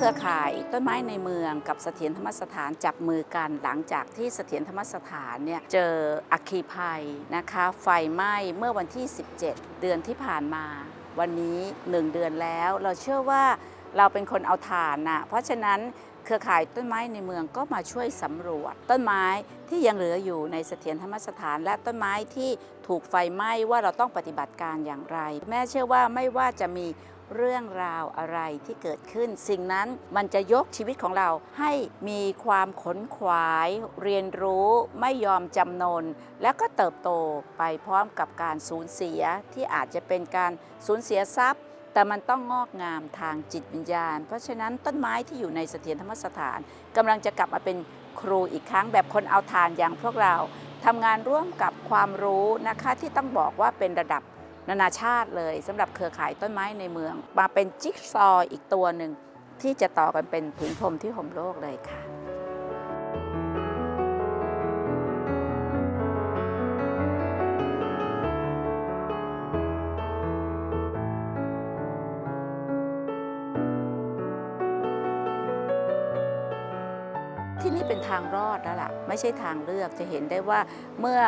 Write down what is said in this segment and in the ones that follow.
ครือข่ายต้นไม้ในเมืองกับเสถียรธรรมสถานจับมือกันหลังจากที่เสถียรธรรมสถานเนี่ยเจออัคคีภัยนะคะไฟไหม้เมื่อวันที่ 17 เดือนที่ผ่านมา วันนี้ 1 เดือนแล้ว เราเชื่อว่าเราเป็นคนเอาถ่านนะเพราะฉะนั้นเครือข่ายต้นไม้ในเมืองก็มาช่วยสำรวจ ต้นไม้ที่ยังเหลืออยู่ในเสถียรธรรมสถาน และต้นไม้ที่ถูกไฟไหม้ว่าเราต้องปฏิบัติการอย่างไร แม่เชื่อว่าไม่ว่าจะมี เรื่องราวอะไรที่เกิดขึ้น สิ่งนั้นมันจะยกชีวิตของเราให้มีความขนขวาย เรียนรู้ไม่ยอมจำนน แล้วก็เติบโตไปพร้อมกับการสูญเสียที่อาจจะเป็นการสูญเสียทรัพย์แต่มันต้องงอกงามทางจิตวิญญาณ เพราะฉะนั้นต้นไม้ที่อยู่ในเสถียรธรรมสถานกำลังจะกลับมาเป็นครูอีกครั้งแบบคนเอาทานอย่างพวกเราทำงานร่วมกับความรู้นะคะที่ต้องบอกว่าเป็นระดับ นานาชาติเลยสำหรับเครือข่ายต้นไม้ในเมือง มาเป็นจิ๊กซออีกตัวหนึ่งที่จะต่อกันเป็นผืนพรมที่ห่มโลกเลยค่ะที่นี่เป็นทางรอดแล้วล่ะ ไม่ใช่ทางเลือกจะเห็นได้ว่าเมื่อ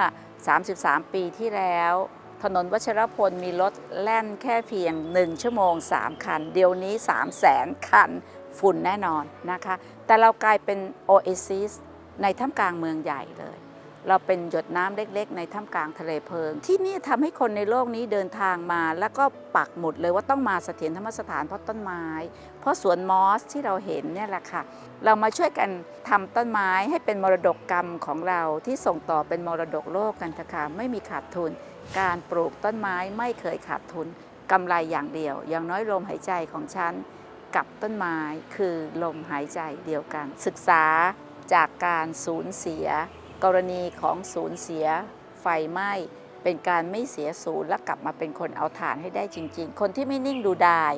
33 ปีที่แล้ว ถนนวัชรพลมีรถแล่นแค่เพียง 1 ชั่วโมง 3 คัน เดี๋ยวนี้ 3 0 0แสนคัน ฝุ่นแน่นอนนะคะ แต่เรากลายเป็นโอเอซิสในท่ามกลางเมืองใหญ่เลย เราเป็นหยดน้ำเล็กๆ ในท่ามกลางทะเลเพลิง ที่นี่ทำให้คนในโลกนี้เดินทางมา แล้วก็ปักหมุดเลยว่าต้องมาเสถียรธรรมสถานเพราะต้นไม้ เพราะสวนมอสที่เราเห็นเนี่ยแหละค่ะ เรามาช่วยกันทำต้นไม้ให้เป็นมรดกกรรมของเราที่ส่งต่อเป็นมรดกโลกกันเถอะค่ะไม่มีขาดทุน การปลูกต้นไม้ไม่เคยขาดทุนกำไรอย่างเดียว อย่างน้อยลมหายใจของฉันกับต้นไม้คือลมหายใจเดียวกัน ศึกษาจากการสูญเสีย กรณีของศูนย์เสียไฟไหม้เป็นการไม่เสียศูนย์และกลับมาเป็นคนเอาฐานให้ได้จริง ๆ คนที่ไม่นิ่งดูดาย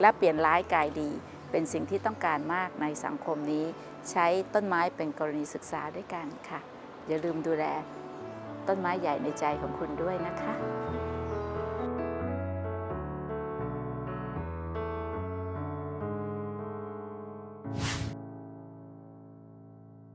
และเปลี่ยนร้ายกายดี เป็นสิ่งที่ต้องการมากในสังคมนี้ ใช้ต้นไม้เป็นกรณีศึกษาด้วยกันค่ะ อย่าลืมดูแล ต้นไม้ใหญ่ในใจของคุณด้วยนะคะ